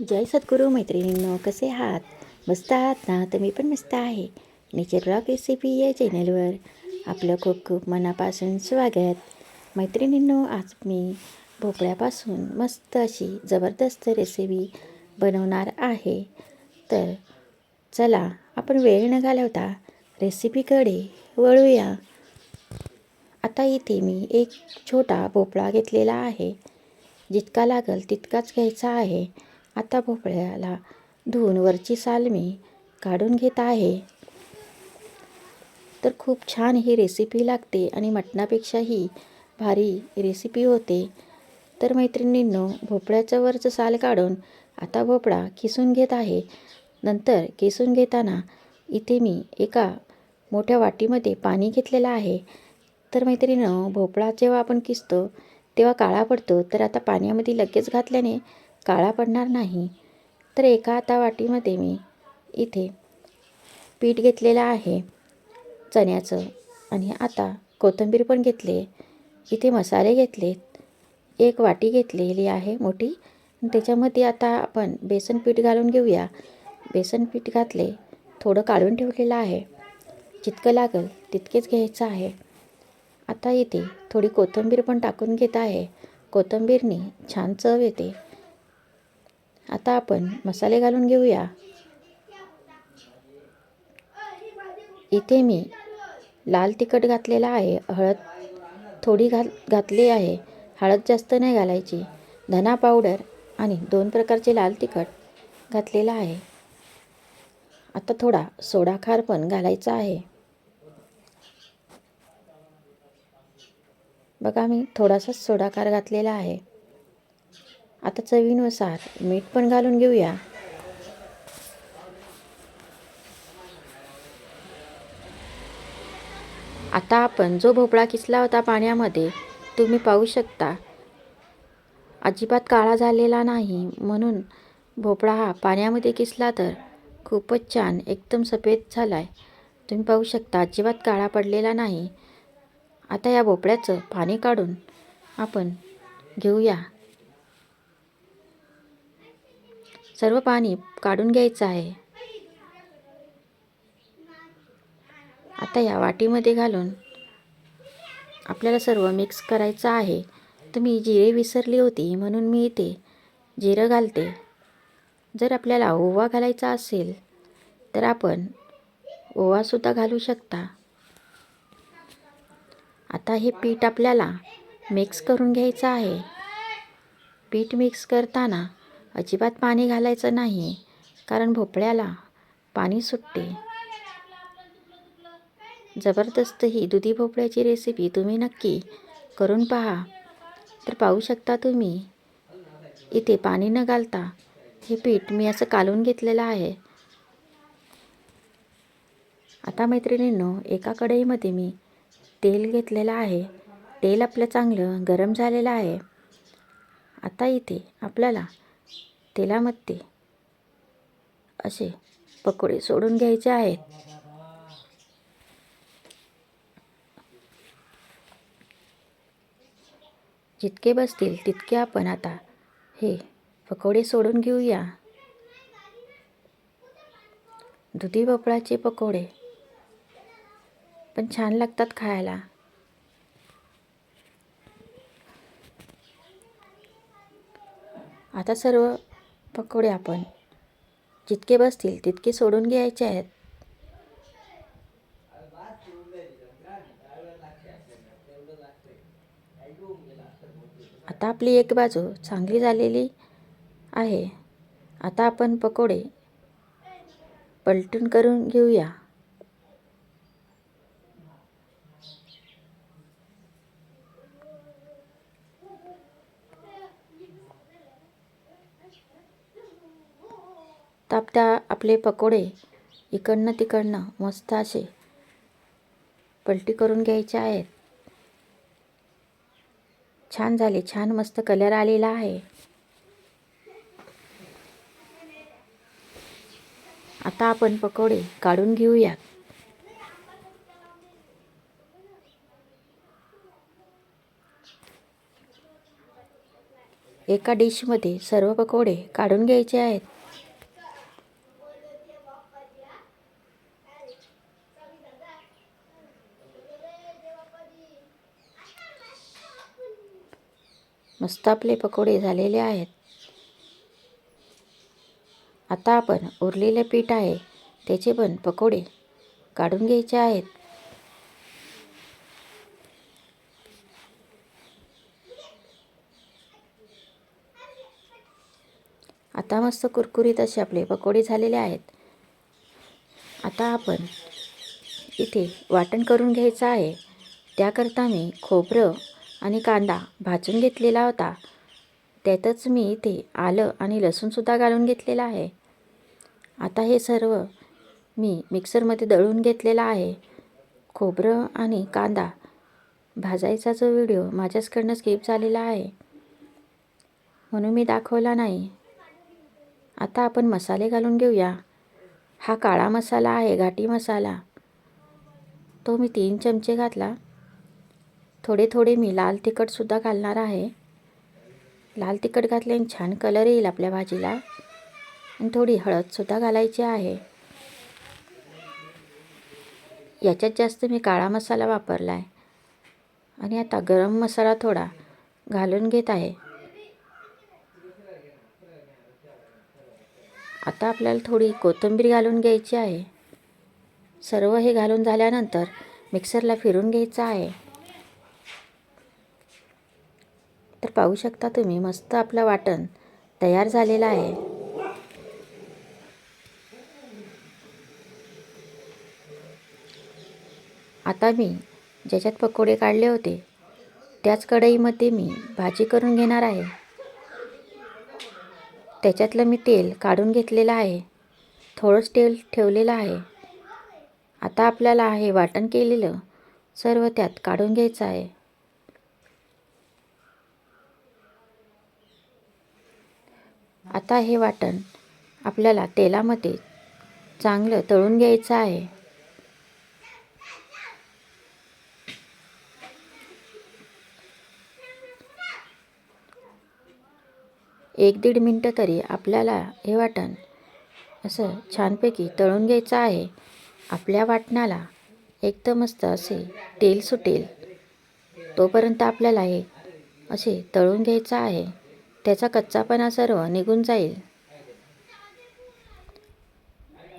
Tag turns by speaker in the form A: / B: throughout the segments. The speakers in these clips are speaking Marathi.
A: जय सद्गुरू मैत्रिणींनो कसे आहात? मस्त आहात ना? तर मी पण मस्त आहे. नेचर ब्लॉग रेसिपी या चॅनलवर आपलं खूप खूप मनापासून स्वागत. मैत्रिणींनो आज मी भोपळ्यापासून मस्त अशी जबरदस्त रेसिपी बनवणार आहे. तर चला आपण वेळ न घालवता रेसिपीकडे वळूया. आता इथे मी एक छोटा भोपळा घेतलेला आहे. जितका लागेल तितकाच घ्यायचा आहे. आता भोपळ्याला धुवून वरची साल मी काढून घेत आहे. तर खूप छान ही रेसिपी लागते आणि मटणापेक्षाही भारी रेसिपी होते. तर मैत्रिणींनो भोपळ्याचं वरचं साल काढून आता भोपळा किसून घेत आहे. नंतर किसून घेताना इथे मी एका मोठ्या वाटीमध्ये पाणी घेतलेलं आहे. तर मैत्रिणीनं भोपळा जेव्हा आपण किसतो तेव्हा काळा पडतो. तर आता पाण्यामध्ये लगेच घातल्याने काळा पडणार नाही तर एका आता वाटीमध्ये मी इथे पीठ घेतलेलं आहे चण्याचं. आणि आता कोथिंबीर पण घेतले इथे मसाले घेतलेत एक वाटी घेतलेली आहे मोठी. त्याच्यामध्ये आता आपण बेसन पीठ घालून घेऊया. बेसन पीठ घातले थोडं काढून ठेवलेलं आहे. जितकं लागेल तितकेच घ्यायचं आहे. आता इथे थोडी कोथिंबीर पण टाकून घेत आहे. कोथिंबीरनी छान चव येते. आता आपण मसाले घालून घेऊया. इथे मी लाल तिखट घातलेला आहे हळद थोडी घाल घातली आहे हळद जास्त नाही घालायची धना पावडर आणि दोन प्रकारचे लाल तिखट घातलेलं आहे. आता थोडा सोडा खार पण घालायचा आहे. बघा मी थोडासा सोडा खार घातलेला आहे. आता चवीनुसार मीठ पण घालून घेऊया. आता आपण जो भोपळा किसला होता पाण्यामध्ये तुम्ही पाहू शकता. अजिबात काळा झालेला नाही म्हणून भोपळा हा पाण्यामध्ये किसला तर खूपच छान एकदम सफेद झाला आहे तुम्ही पाहू शकता अजिबात काळा पडलेला नाही. आता या भोपळ्याचं पाणी काढून आपण घेऊया. सर्व पाणी काढून घ्यायचं आहे. आता या वाटीमध्ये घालून आपल्याला सर्व मिक्स करायचं आहे. तुम्ही जिरे विसरली होती म्हणून मी इथे जिरं घालते. जर आपल्याला ओवा घालायचा असेल तर आपण ओवासुद्धा घालू शकता. आता हे पीठ आपल्याला मिक्स करून घ्यायचं आहे. पीठ मिक्स करताना अजिबात पाणी घालायचं नाही कारण भोपळ्याला पाणी सुटते. जबरदस्त ही दुधी भोपळ्याची रेसिपी तुम्ही नक्की करून पहा. तर पाहू शकता तुम्ही इथे पाणी न घालता हे पीठ मी असं कालून घेतलेलं आहे. आता मैत्रिणींनो एका कढईमध्ये मी तेल घेतलेलं आहे. तेल आपलं चांगलं गरम झालेलं आहे. आता इथे आपल्याला तेलामध्ये असे पकोडे सोडून घ्यायचे आहेत. जितके बसतील तितके आपण आता हे पकोडे सोडून घेऊया. दुधी भोपळाचे पकोडे पण छान लागतात खायला. आता सर्व पकोडे आपण जितके बसतील तितके सोडून घ्यायचे आहेत. आता आपली एक बाजू चांगली झालेली आहे. आता आपण पकोडे पलटून करून घेऊया. तर आपले पकोडे इकडनं तिकडनं मस्त असे पलटी करून घ्यायचे आहेत. छान झाले छान मस्त कलर आलेला आहे. आता आपण पकोडे काढून घेऊयात. एका डिशमध्ये सर्व पकोडे काढून घ्यायचे आहेत. मस्त आपले पकोडे झालेले आहेत. आता आपण उरलेले पीठ आहे त्याचे पण पकोडे काढून घ्यायचे आहेत. आता मस्त कुरकुरीत असे आपले पकोडे झालेले आहेत. आता आपण इथे वाटण करून घ्यायचं आहे. त्याकरता मी खोबरं आणि कांदा भाजून घेतलेला होता. त्यातच मी इथे आलं आणि लसूणसुद्धा घालून घेतलेला आहे. आता हे सर्व मी मिक्सरमध्ये दळून घेतलेलं आहे. खोबरं आणि कांदा भाजायचा जो व्हिडिओ माझ्याचकडनं स्किप झालेला आहे. म्हणून मी दाखवला नाही. आता आपण मसाले घालून घेऊया. हा काळा मसाला आहे घाटी मसाला. तो मी तीन चमचे घातला. थोडे थोडे मी लाल तिखटसुद्धा घालणार आहे. लाल तिखट घातल्याने छान कलर येईल आपल्या भाजीला. आणि थोडी हळदसुद्धा घालायची आहे. याच्यात जास्त मी काळा मसाला वापरला आहे आणि आता गरम मसाला थोडा घालून घेत आहे. आता आपल्याला थोडी कोथिंबीर घालून घ्यायची आहे. सर्व हे घालून झाल्यानंतर मिक्सरला फिरून घ्यायचं आहे तर पाहू शकता तुम्ही. मस्त आपलं वाटण तयार झालेलं आहे. आता मी ज्याच्यात पकोडे काढले होते त्याच कढईमध्ये मी भाजी करून घेणार आहे. त्याच्यातलं मी तेल काढून घेतलेलं आहे. थोडंच तेल ठेवलेलं आहे. आता आपल्याला हे वाटण केलेलं सर्व त्यात काढून घ्यायचं आहे. आता हे वाटण आपल्याला तेलामध्ये चांगलं तळून घ्यायचं आहे. एक दीड मिनटं तरी आपल्याला हे वाटण असं छानपैकी तळून घ्यायचं आहे. आपल्या वाटणाला एकदम मस्त असे तेल सुटेल. तोपर्यंत आपल्याला हे असे तळून घ्यायचं आहे. त्याचा कच्चापणा सर्व निघून जाईल.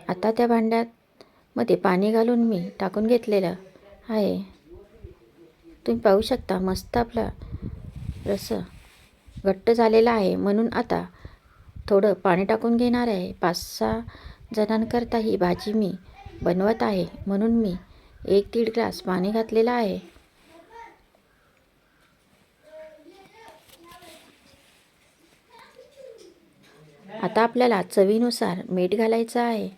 A: आता त्या भांड्यात मध्ये पाणी घालून मी टाकून घेतलेलं आहे. तुम्ही पाहू शकता मस्त आपला रस घट्ट झालेला आहे. म्हणून आता थोडं पाणी टाकून घेणार आहे. पाच सहा जणांकरता ही भाजी मी बनवत आहे. म्हणून मी एक दीड ग्लास पाणी घातलेलं आहे. आता आपल्याला चवीनुसार मीठ घालायचं आहे.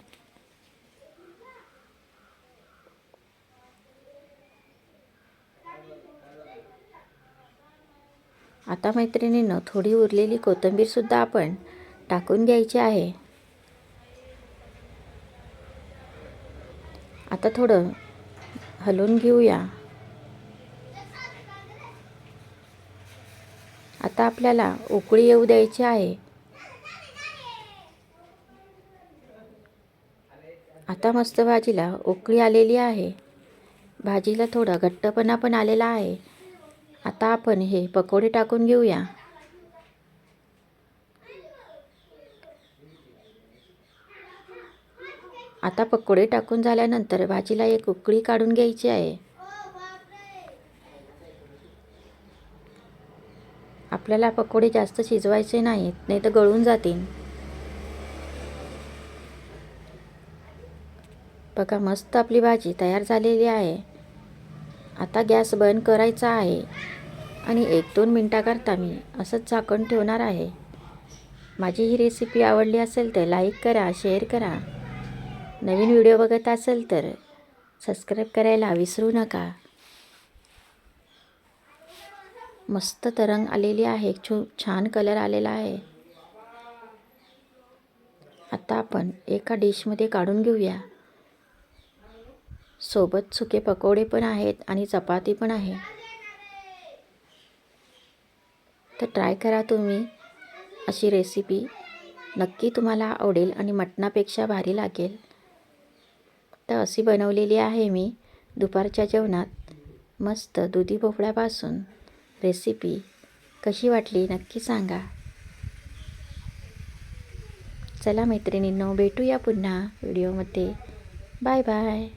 A: आता मैत्रिणीनं थोडी उरलेली कोथिंबीरसुद्धा आपण टाकून घ्यायची आहे. आता थोडं हलवून घेऊया. आता आपल्याला उकळी येऊ द्यायची आहे. आता मस्त भाजीला उकळी आलेली आहे. भाजीला थोडा घट्टपणा पण आलेला आहे. आता आपण हे पकोडे टाकून घेऊया. आता पकोडे टाकून झाल्यानंतर भाजीला एक उकळी काढून घ्यायची आहे. आपल्याला पकोडे जास्त शिजवायचे नाहीत नाही तर गळून जातील. बघा मस्त आपली भाजी तयार झालेली आहे. आता गॅस बंद करायचा आहे. आणि एक दोन मिनटाकरता मी असंच झाकण ठेवणार आहे. माझी ही रेसिपी आवडली असेल तर लाईक करा शेअर करा. नवीन व्हिडिओ बघत असेल तर सबस्क्राईब करायला विसरू नका. मस्त तरंग आलेली आहे छो छान कलर आलेला आहे. आता आपण एका डिशमध्ये काढून घेऊया. सोबत सुके पकोडे पण आहेत आणि चपाती पण आहे. तर ट्राय करा तुम्ही अशी रेसिपी. नक्की तुम्हाला आवडेल आणि मटणापेक्षा भारी लागेल. तर अशी बनवलेली आहे मी दुपारच्या जेवणात. मस्त दुधी भोपळ्यापासून रेसिपी. कशी वाटली नक्की सांगा. चला मैत्रिणींनो भेटूया पुन्हा व्हिडिओमध्ये. Bye bye.